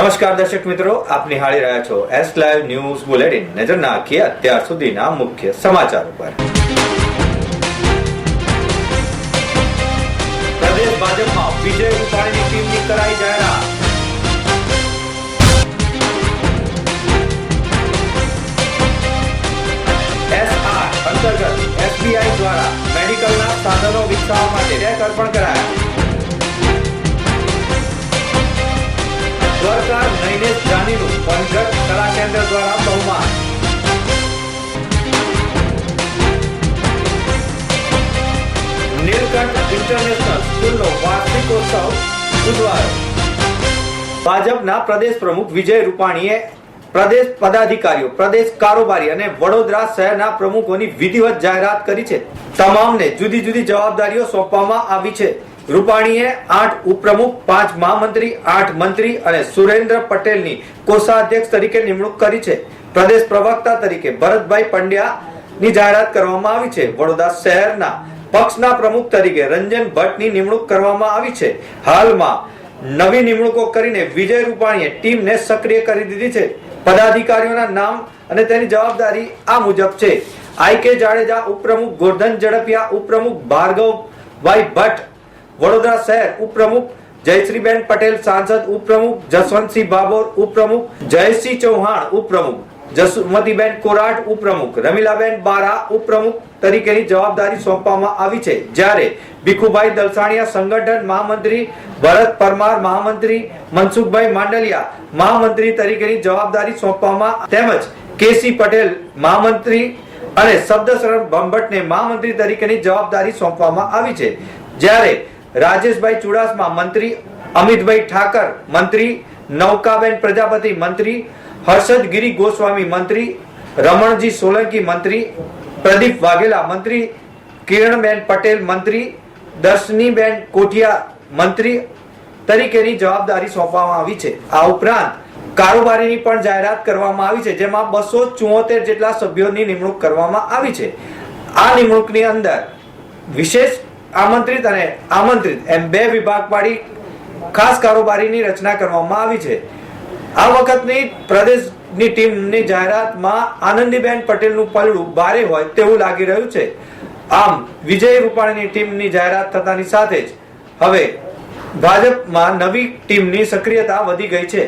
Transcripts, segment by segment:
નમસ્કાર દર્શક મિત્રો, આપ નિહાળી રહ્યા છો એસ લાઈવ ન્યૂઝ બુલેટિન નજર નાખીએ અત્યાર સુધીના મુખ્ય સમાચાર ઉપર. ભાજપમાં વિજય રૂપાણીની ટીમની કરાઈ જાહેરાત. એસઆર અંતર્ગત એસબીઆઈ દ્વારા મેડિકલના સાધનો વિકસાવવા માટે ચેક અર્પણ દ્વારા બહુમાન નીલકંઠ ઇન્ટરનેશનલ સ્કૂલનો વાર્ષિકોત્સવ ઉજવાયો ભાજપના પ્રદેશ પ્રમુખ વિજય રૂપાણીએ પ્રદેશ પદાધિકારીઓ, પ્રદેશ કારોબારી અને વડોદરા શહેરના પ્રમુખોની વિધિવત જાહેરાત કરી છે. તમામને જુદી જુદી જવાબદારીઓ સોંપવામાં આવી છે. રૂપાણીએ આઠ ઉપપ્રમુખ, પાંચ મહામંત્રી, આઠ મંત્રી અને સુરેન્દ્ર પટેલની કોષાધ્યક્ષ તરીકે નિમણૂક કરી છે. પ્રદેશ પ્રવક્તા તરીકે ભરતભાઈ પંડ્યા ની જાહેરાત કરવામાં આવી છે. વડોદરા શહેરના પક્ષના પ્રમુખ તરીકે રંજન ભટ્ટની નિમણૂક કરવામાં આવી છે. હાલમાં નવી નિમણૂકો કરીને વિજય રૂપાણીએ ટીમને સક્રિય કરી દીધી છે. પદાધિકારીઓના નામ અને તેની જવાબદારી આ મુજબ છે. આઈ કે જાડેજા ઉપપ્રમુખ, ગોરધન ઝડપિયા ઉપપ્રમુખ, ભાર્ગવભાઈ ભટ્ટ વડોદરા શહેર ઉપપ્રમુખ જયશ્રીબેન પટેલ, સાંસદ ઉપપ્રમુખ જસવંતસિંહ બાબોર ઉપપ્રમુખ જયસિંહ ચૌહાણ ઉપપ્રમુખ, જસુમતીબેન કોરાટ ઉપપ્રમુખ, રમીલાબેન બારા ઉપપ્રમુખ તરીકેની જવાબદારી સોંપવામાં આવી છે. જ્યારે ભીખુભાઈ દલસાણિયા સંગઠન મહામંત્રી, ભરત પરમાર મહામંત્રી, મનસુખભાઈ માંડલિયા મહામંત્રી તરીકેની જવાબદારી સોંપવામાં તેમજ કેસી પટેલ મહામંત્રી અને શબ્દશરણ ભંભટને મહામંત્રી તરીકેની જવાબદારી સોંપવામાં આવી છે. જ્યારે રાજેશભાઈ ચુડાસમા મંત્રી, અમિતભાઈ ઠાકર મંત્રી, નૌકાબેન પ્રજાપતિ મંત્રી હર્ષદ ગિરી ગોસ્વામી મંત્રી, રમણજી સોલંકી મંત્રી, પ્રદીપ વાઘેલા મંત્રી, કિરણબેન પટેલ મંત્રી, દર્શનીબેન કોઠિયા મંત્રી તરીકેની જવાબદારી સોંપવામાં આવી છે. આ ઉપરાંત કારોબારીની પણ જાહેરાત કરવામાં આવી છે, જેમાં બસો જેટલા સભ્યોની નિમણૂક કરવામાં આવી છે. આ નિમણૂકની અંદર વિશેષ આમંત્રિત અને આમંત્રિત એમ બે વિભાગ પાડી ખાસ કારોબારીની રચના કરવામાં આવી છે. આ વખતની પ્રદેશની ટીમની જાહેરાતમાં આનંદીબેન પટેલનું પલડું ભારે હોય તેવું લાગી રહ્યું છે. આમ, વિજય રૂપાણીની ટીમની જાહેરાત થતાની સાથે જ હવે ભાજપમાં નવી ટીમની સક્રિયતા વધી ગઈ છે.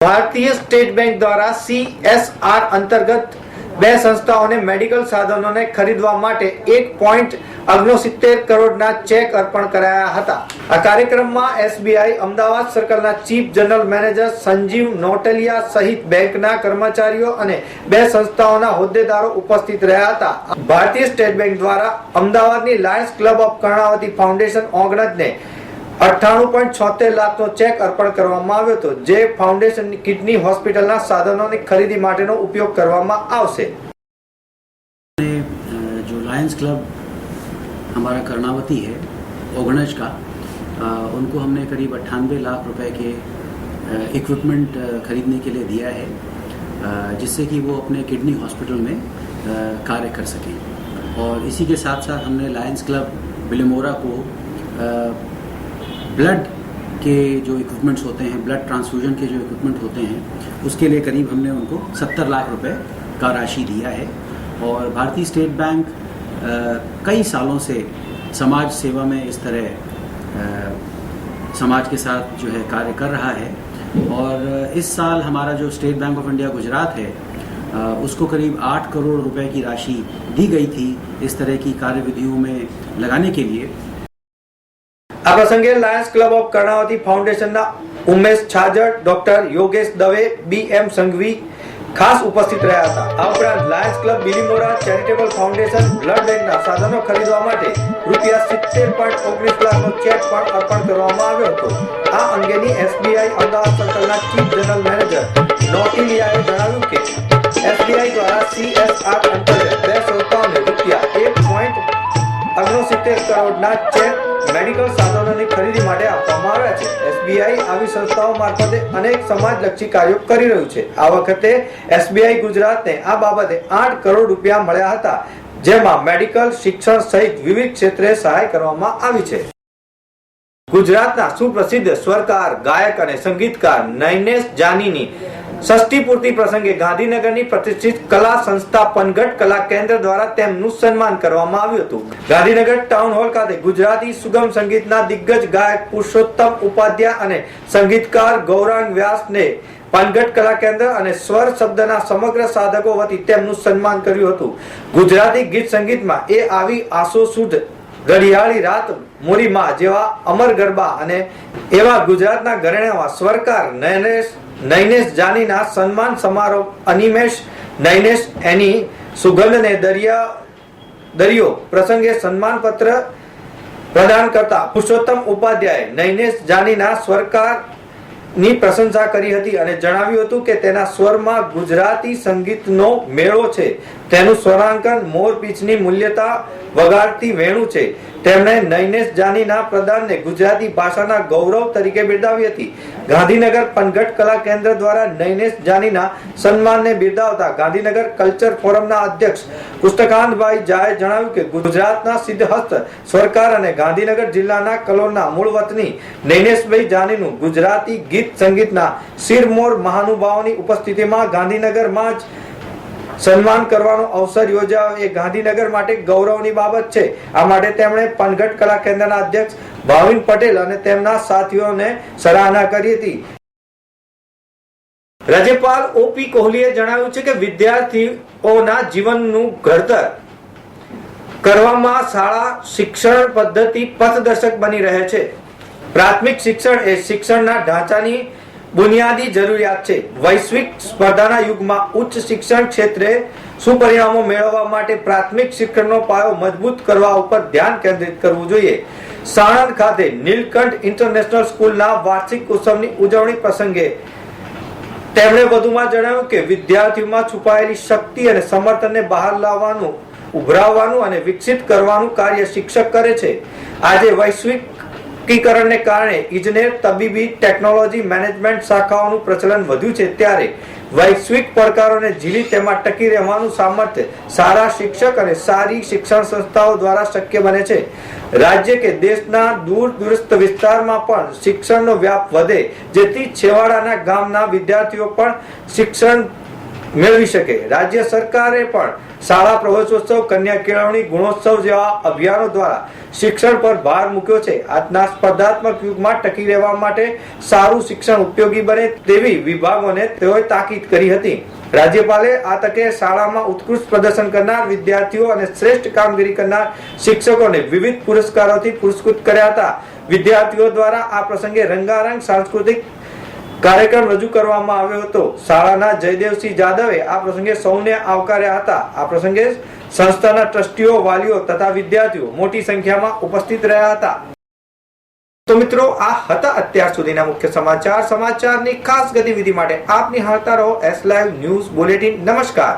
ભારતીય સ્ટેટ બેંક દ્વારા સીએસઆર અંતર્ગત બે સંસ્થાઓને મેડિકલ સાધનોને ખરીદવા માટે એક પોઈન્ટ ઓગણસિત્તેર કરોડના ચેક અર્પણ કરાયા હતા. આ કાર્યક્રમમાં એસબીઆઈ અમદાવાદ સર્કલના ચીફ જનરલ મેનેજર સંજીવ નોટલિયા સહિત બેંકના કર્મચારીઓ અને બે સંસ્થાઓના હોદ્દેદારો ઉપસ્થિત રહ્યા હતા. ભારતીય સ્ટેટ બેંક દ્વારા અમદાવાદની Lions Club of Karnavati foundation ઓગણજને અઠ્ઠાણું પોઈન્ટ છોતેર લાખનો ચેક અર્પણ કરવામાં આવ્યો હતો જે ફાઉન્ડેશનની કિડની હોસ્પિટલના સાધનોની ખરીદી માટેનો ઉપયોગ કરવામાં આવશે ने अ, जो लायंस क्लब हमारा कर्णावती है ओगणज का अ, उनको हमने करीब अट्ठानवे लाख रुपए के इक्विपमेंट खरीदने के लिए दिया है अ, जिससे कि वो अपने किडनी हॉस्पिटल में अ, कार्य कर सकें और इसी के साथ साथ हमने लायंस क्लब बिलेमोरा को अ, ब्लड के जो इक्विपमेंट्स होते हैं ब्लड ट्रांसफ्यूजन के जो इक्विपमेंट होते हैं उसके लिए करीब हमने उनको 70 लाख रुपए का राशि दिया है। और भारतीय स्टेट बैंक अ, कई सालों से समाज सेवा में इस तरह अ, समाज के साथ जो है कार्य कर रहा है। और इस साल हमारा जो State Bank of India Gujarat है अ, उसको करीब आठ करोड़ रुपए की राशि दी गई थी इस तरह की कार्यविधियों में लगाने के लिए। આ પ્રસંગે લાયન્સ ક્લબ ઓફ કર્ણાવતી ફાઉન્ડેશનના Umesh Chhajad doctor Yogesh Dave, B M Sanghvi ખાસ ઉપસ્થિત રહ્યા હતા. આ ઉપરાંત lions club Bilimora charitable foundation, blood બેંકના સાધનો ખરીદવા માટે રૂપિયા સિત્તેર પોઈન્ટ ઓગણીસ લાખનો ચેક પણ અર્પણ કરવામાં આવ્યો હતો. આ અંગેની એસબીઆઈ અમદાવાદ સર્કલના ચીફ જનરલ મેનેજર નોટિલિયાએ જણાવ્યું કે, એસબીઆઈ દ્વારા સીએસઆર અંતર્ગત બે સંસ્થાઓને રૂપિયા એક પોઈન્ટ ઓગણસિત્તેર કરોડના એસબીઆઈ આવી સંસ્થાઓ મારફતે અનેક સમાજલક્ષી કાર્યો કરી રહ્યું છે. આ વખતે એસબીઆઈ ગુજરાતને આ બાબતે આઠ કરોડ રૂપિયા મળ્યા હતા, જેમાં મેડિકલ શિક્ષણ સહિત વિવિધ ક્ષેત્રે સહાય કરવામાં આવી છે. ગુજરાતના સુપ્રસિદ્ધ સ્વરકાર, ગાયક અને સંગીતકાર નૈનેશ જાનીની ષષ્ઠી પ્રસંગે ગાંધીનગરની પ્રતિષ્ઠિત કલા સંસ્થા પનઘટ કલા કેન્દ્ર દ્વારા તેમનું સન્માન કરવામાં આવ્યું હતું. ગાંધીનગર ટાઉન હોલ ખાતે ગુજરાતી સુગમ સંગીતના દિગ્ગજ ગાયક પુરુષોત્તમ ઉપાધ્યાય અને સંગીતકાર ગૌરાંગ વ્યાસને પાનગઢ કલા કેન્દ્ર અને સ્વર શબ્દના સમગ્ર સાધકો વતી તેમનું સન્માન કર્યું હતું. ગુજરાતી ગીત સંગીતમાં એ આવી આસો સુધ ઘડિયાળી રાત મોરીમાં જેવા અમર ગરબા અને એવા ગુજરાતના ઘરેણામાં સ્વરકાર નૈનેશ નૈનેશ જાનીના સન્માન સમારોહ અનિમેશ નૈનેશ એની સુગંધને દરિયા દરિયો પ્રસંગે સન્માન પત્ર પ્રદાન કરતા પુરુષોત્તમ ઉપાધ્યાય નૈનેશ જાનીના સ્વરકારની પ્રશંસા કરી હતી અને જણાવ્યું હતું કે તેના સ્વરમાં ગુજરાતી સંગીતનો મેળો છે. તેનું સ્વરાંકન મોર પીચની મૂલ્યતા વગાડતી વેણું છે. તેમણે નૈનેશ જાનીના પ્રદાનને ગુજરાતી ભાષાના ગૌરવ તરીકે બિરદાવી હતી. ગાંધીનગર પનઘટ કલા કેન્દ્ર દ્વારા નૈનેશ જાનીના સન્માનને બિરદાવતા ગાંધીનગર કલ્ચર ફોરમના અધ્યક્ષ પુસ્તકાંતભાઈ ઝાએ જણાવ્યું કે ગુજરાતના સિદ્ધહસ્ત સરકાર અને ગાંધીનગર જિલ્લાના કલોલના મૂળ વતની નૈનેશભાઈ જાનીનું ગુજરાતી ગીત સંગીતના શિરમોર મહાનુભાવોની ઉપસ્થિતિમાં ગાંધીનગરમાં જ સન્માન કરવાનો અવસર યોજાયો. એ ગાંધીનગર માટે ગૌરવની બાબત છે. આ માટે તેમણે પનઘટ કલા કેન્દ્રના અધ્યક્ષ ભાવિન પટેલ અને તેમના સાથીઓને સરાહના કરી હતી. રાજ્યપાલ ઓપી કોહલીએ જણાવ્યું છે કે વિદ્યાર્થીઓના જીવનનું ઘડતર કરવામાં શાળા શિક્ષણ પદ્ધતિ પથદર્શક બની રહે છે. પ્રાથમિક શિક્ષણ એ શિક્ષણના ઢાંચાની બુનિયાદી જરૂરિયાત છે. વૈશ્વિક સ્પર્ધાના યુગમાં ઉચ્ચ શિક્ષણ ક્ષેત્રે સુપરિણામો મેળવવા માટે પ્રાથમિક શિક્ષણનો પાયો મજબૂત કરવા ઉપર ધ્યાન કેન્દ્રિત કરવું જોઈએ. સાણંદ ખાતે નીલકંઠ ઇન્ટરનેશનલ સ્કૂલના વાર્ષિક ઉત્સવની ઉજવણી પ્રસંગે તેમણે વધુમાં જણાવ્યું કે વિદ્યાર્થીઓમાં છુપાયેલી શક્તિ અને સમર્થનને બહાર લાવવાનું, ઉભરાવવાનું અને વિકસિત કરવાનું કાર્ય શિક્ષક કરે છે. આજે વૈશ્વિકીકરણને કારણે ઇજનેર તબીબી ટેકનોલોજી મેનેજમેન્ટ શાખાઓનું પ્રચલન વધ્યું છે ત્યારે વૈશ્વિક પડકારોને ઝીલી તેમાં ટકી રહેવાનું સામર્થ્ય સારા શિક્ષક અને સારી શિક્ષણ સંસ્થાઓ દ્વારા શક્ય બને છે. રાજ્ય કે દેશના દૂર દૂરસ્થ વિસ્તારમાં પણ શિક્ષણનો વ્યાપ વધે, જેથી છેવાડાના ગામના વિદ્યાર્થીઓ પણ શિક્ષણ મેળવી શકે. રાજ્ય સરકારે પણ શાળા પ્રવેશોત્સવ, કન્યા કેળવણી, ગુણોત્સવ જેવા અભિયાનો દ્વારા શિક્ષણ પર ભાર મૂક્યો છે. આજના સ્પર્ધાત્મક યુગમાં ટકી રહેવા માટે સારું શિક્ષણ ઉપયોગી બને તેવી વિભાગોને તેઓએ તાકીદ કરી હતી. રાજ્યપાલે આ તકે શાળામાં ઉત્કૃષ્ટ પ્રદર્શન કરનાર વિદ્યાર્થીઓ અને શ્રેષ્ઠ કામગીરી કરનાર શિક્ષકોને વિવિધ પુરસ્કારોથી પુરસ્કૃત કર્યા હતા. વિદ્યાર્થીઓ દ્વારા આ પ્રસંગે રંગારંગ સાંસ્કૃતિક કાર્યક્રમ રજૂ કરવામાં આવ્યો હતો. શાળાના જયદેવસિંહ જાદવે આ પ્રસંગે સૌને આવકાર્યા હતા. આ પ્રસંગે સંસ્થાના ટ્રસ્ટીઓ, વાલીઓ તથા વિદ્યાર્થીઓ મોટી સંખ્યામાં ઉપસ્થિત રહ્યા હતા. તો મિત્રો, આ હતા અત્યાર સુધીના મુખ્ય સમાચાર. સમાચારની ખાસ ગતિવિધિ માટે આપ નિહાળતા રહો એસ લાઈવ ન્યૂઝ બુલેટિન નમસ્કાર.